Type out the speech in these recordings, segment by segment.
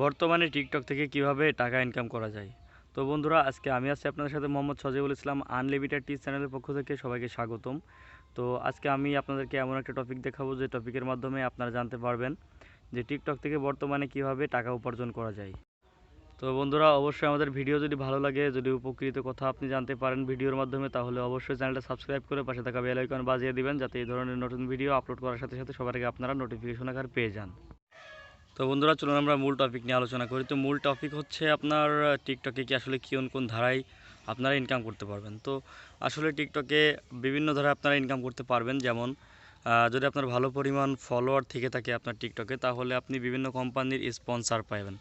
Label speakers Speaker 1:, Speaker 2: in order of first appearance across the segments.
Speaker 1: বর্তমানে টিকটক থেকে কীভাবে টাকা ইনকাম করা যায়? তো বন্ধুরা, আজকে আমি আছি আপনাদের সাথে মোহাম্মদ সজিবুল ইসলাম আনলিমিটেড টি চ্যানেলের পক্ষ থেকে সবাইকে স্বাগতম। তো আজকে আমি আপনাদেরকে এমন একটা টপিক দেখাবো যে টপিকের মাধ্যমে আপনারা জানতে পারবেন যে টিকটক থেকে বর্তমানে কীভাবে টাকা উপার্জন করা যায়। তো বন্ধুরা, অবশ্যই আমাদের ভিডিও যদি ভালো লাগে, যদি উপকৃত কথা আপনি জানতে পারেন ভিডিওর মাধ্যমে, তাহলে অবশ্যই চ্যানেলটা সাবস্ক্রাইব করে পাশে থাকা বেল আইকন বাজিয়ে দিবেন, যাতে এই ধরনের নতুন ভিডিও আপলোড করার সাথে সাথে সবার আগে আপনারা নোটিফিকেশন আকার পেয়ে যান। তো বন্ধুরা, চলুন আমরা মূল টপিক নিয়ে আলোচনা করি। তো মূল টপিক হচ্ছে আপনার টিকটকে কি আসলে কোন কোন ধারায় আপনারা ইনকাম করতে পারবেন? তো আসলে টিকটকে বিভিন্ন ধারায় আপনারা ইনকাম করতে পারবেন। যেমন যদি আপনার ভালো পরিমাণ ফলোয়ার থেকে থাকে আপনার টিকটকে তাহলে আপনি বিভিন্ন কোম্পানির স্পন্সার পাবেন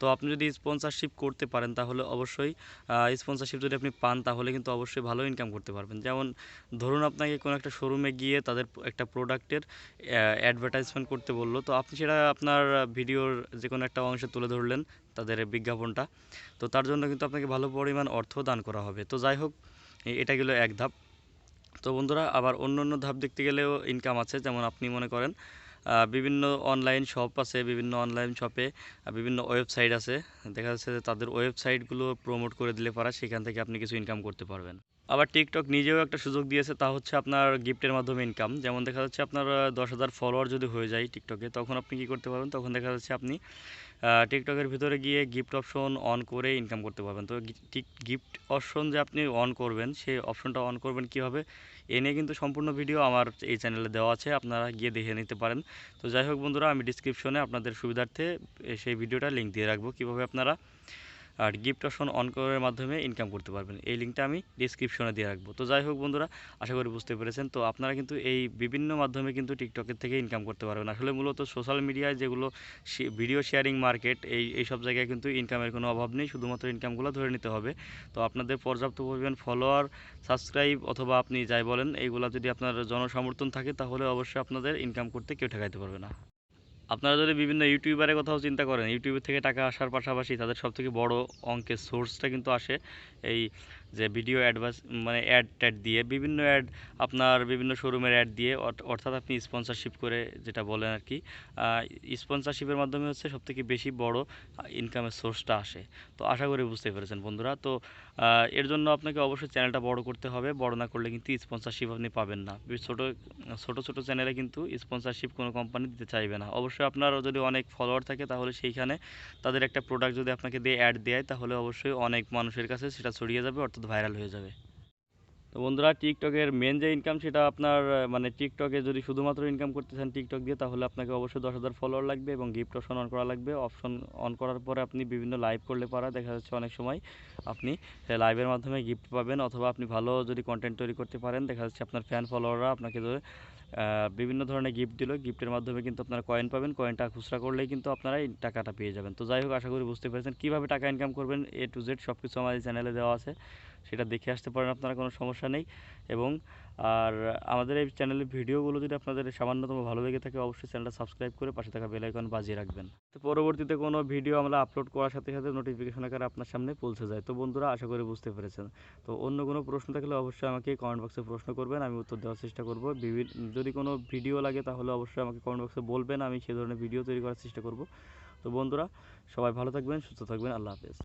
Speaker 1: তো আপনি যদি স্পন্সরশিপ করতে পারেন, তাহলে অবশ্যই স্পন্সরশিপ যদি আপনি পান, তাহলে কিন্তু অবশ্যই ভালো ইনকাম করতে পারবেন। যেমন ধরুন আপনাকে কোনো একটা শোরুমে গিয়ে তাদের একটা প্রোডাক্টের অ্যাডভার্টাইজমেন্ট করতে বলল, তো আপনি সেটা আপনার ভিডিওর যে কোনো একটা অংশে তুলে ধরলেন তাদের বিজ্ঞাপনটা, তো তার জন্য কিন্তু আপনাকে ভালো পরিমাণ অর্থ দান করা হবে। তো যাই হোক এটা গেলো এক ধাপ। তো বন্ধুরা, আবার অন্য অন্য ধাপ দেখতে গেলেও ইনকাম আছে, যেমন আপনি মনে করেন বিভিন্ন অনলাইন শপ আছে, বিভিন্ন অনলাইন শপে বিভিন্ন ওয়েবসাইট আছে। দেখা যাচ্ছে যে তাদের ওয়েবসাইটগুলো প্রমোট করে দিলে পারা, সেখান থেকে আপনি কিছু ইনকাম করতে পারবেন। আবার টিকটক নিজেও একটা সুযোগ দিয়েছে, তা হচ্ছে আপনার গিফটের মাধ্যমে ইনকাম যেমন দেখা যাচ্ছে আপনার দশ হাজার ফলোয়ার যদি হয়ে যায় টিকটকে তখন আপনি কি করতে পারবেন? তখন দেখা যাচ্ছে আপনি টিকটকের ভিতরে গিয়ে গিফট অপশন অন করে ইনকাম করতে পারবেন। তো গিফট অপশন যে আপনি অন করবেন, সেই অপশনটা অন করবেন কীভাবে, এ নিয়ে কিন্তু সম্পূর্ণ ভিডিও আমার এই চ্যানেলে দেওয়া আছে, আপনারা গিয়ে দেখে নিতে পারেন। তো যাই হোক বন্ধুরা, আমি ডিসক্রিপশনে আপনাদের সুবিধার্থে সেই ভিডিওটা লিঙ্ক দিয়ে রাখব। কীভাবে আপনারা আর গিফট অপশন অন করার মাধ্যমে ইনকাম করতে পারবেন। এই লিঙ্কটা আমি ডিসক্রিপশনে দিয়ে রাখব। তো যাই হোক বন্ধুরা, আশা করি বুঝতে পেরেছেন। তো আপনারা কিন্তু এই বিভিন্ন মাধ্যমে কিন্তু টিকটকের থেকে ইনকাম করতে পারবেন। আসলে মূলত সোশ্যাল মিডিয়ায় যেগুলো ভিডিও শেয়ারিং মার্কেট এই এই সব জায়গায় কিন্তু ইনকামের কোনো অভাব নেই। শুধুমাত্র ইনকামগুলো ধরে নিতে হবে। তো আপনাদের পর্যাপ্ত পরিমাণ ফলোয়ার সাবস্ক্রাইব অথবা আপনি যাই বলেন, এইগুলো যদি আপনার জনসমর্থন থাকে, তাহলে অবশ্যই আপনাদের ইনকাম করতে কেউ ঠেকাইতে পারবে না। আপনারা যদি বিভিন্ন ইউটিউবারের কথাও চিন্তা করেন ইউটিউবের থেকে টাকা আসার পাশাপাশি তাদের সবথেকে বড় অঙ্কের সোর্সটা কিন্তু আসে এই যে ভিডিও অ্যাডভার্স মানে অ্যাড ট্যাড দিয়ে, বিভিন্ন অ্যাড আপনার বিভিন্ন শোরুমের অ্যাড দিয়ে, অর্থ- অর্থাৎ আপনি স্পন্সরশিপ করে যেটা বলেন আর কি স্পন্সরশিপের মাধ্যমে হচ্ছে সবথেকে বেশি বড় ইনকামের সোর্সটা আসে। তো আশা করি বুঝতে পেরেছেন বন্ধুরা। তো এর জন্য আপনাকে অবশ্যই চ্যানেলটা বড় করতে হবে। বড় না করলে কিন্তু স্পন্সরশিপ আপনি পাবেন না। ছোট ছোট, ছোটো চ্যানেলে কিন্তু স্পন্সরশিপ কোনো কোম্পানি দিতে চাইবে না। অবশ্যই আপনার যদি অনেক ফলোয়ার থাকে, তাহলে সেইখানে তাদের একটা প্রোডাক্ট যদি আপনাকে দিয়ে অ্যাড দেয়, তাহলে অবশ্যই অনেক মানুষের কাছে সেটা ছড়িয়ে যাবে, অর্থাৎ ভাইরাল হয়ে যাবে। তো বন্ধুরা টিকটকের মেন যে ইনকাম সেটা আপনার মানে টিকটকে যদি শুধুমাত্র ইনকাম করতে চান টিকটক দিয়ে, তাহলে আপনাকে অবশ্যই দশ হাজার ফলোয়ার লাগবে এবং গিফট অপশন অন করা লাগবে। অপশন অন করার পরে আপনি বিভিন্ন লাইভ করলে পারা, দেখা যাচ্ছে অনেক সময় আপনি লাইভের মাধ্যমে গিফট পাবেন অথবা আপনি ভালো যদি কন্টেন্ট তৈরি করতে পারেন, দেখা যাচ্ছে আপনার ফ্যান ফলোয়াররা আপনাকে বিভিন্ন ধরনের গিফট দিল। গিফটের মাধ্যমে কিন্তু আপনারা কয়েন পাবেন কয়েনটা খুচরা করলেই কিন্তু আপনারা এই টাকাটা পেয়ে যাবেন। তো যাই হোক, আশা করি বুঝতে পেরেছেন। কীভাবে টাকা ইনকাম করবেন এ টু জেড সব কিছু আমাদের চ্যানেলে দেওয়া আছে। সেটা দেখে আসতে পারেন, আপনারা কোনো সমস্যা নেই। এবং আর আমাদের এই চ্যানেলের ভিডিওগুলো যদি আপনাদের সামান্যতম ভালো লেগে থাকে, অবশ্যই চ্যানেলটা সাবস্ক্রাইব করে পাশে থাকা বেল আইকন বাজিয়ে রাখবেন। তো পরবর্তীতে কোনো ভিডিও আমরা আপলোড করার সাথে সাথে নোটিফিকেশন আকারে আপনার সামনে পৌঁছে যায়। তো বন্ধুরা, আশা করি বুঝতে পেরেছেন। তো অন্য কোনো প্রশ্ন থাকলে অবশ্যই আমাকে কমেন্ট বক্সে প্রশ্ন করবেন, আমি উত্তর দেওয়ার চেষ্টা করব। যদি কোনো ভিডিও লাগে, তাহলে অবশ্যই আমাকে কমেন্ট বক্সে বলবেন, আমি সে ধরনের ভিডিও তৈরি করার চেষ্টা করব। তো বন্ধুরা, সবাই ভালো থাকবেন, সুস্থ থাকবেন, আল্লাহ হাফেজ।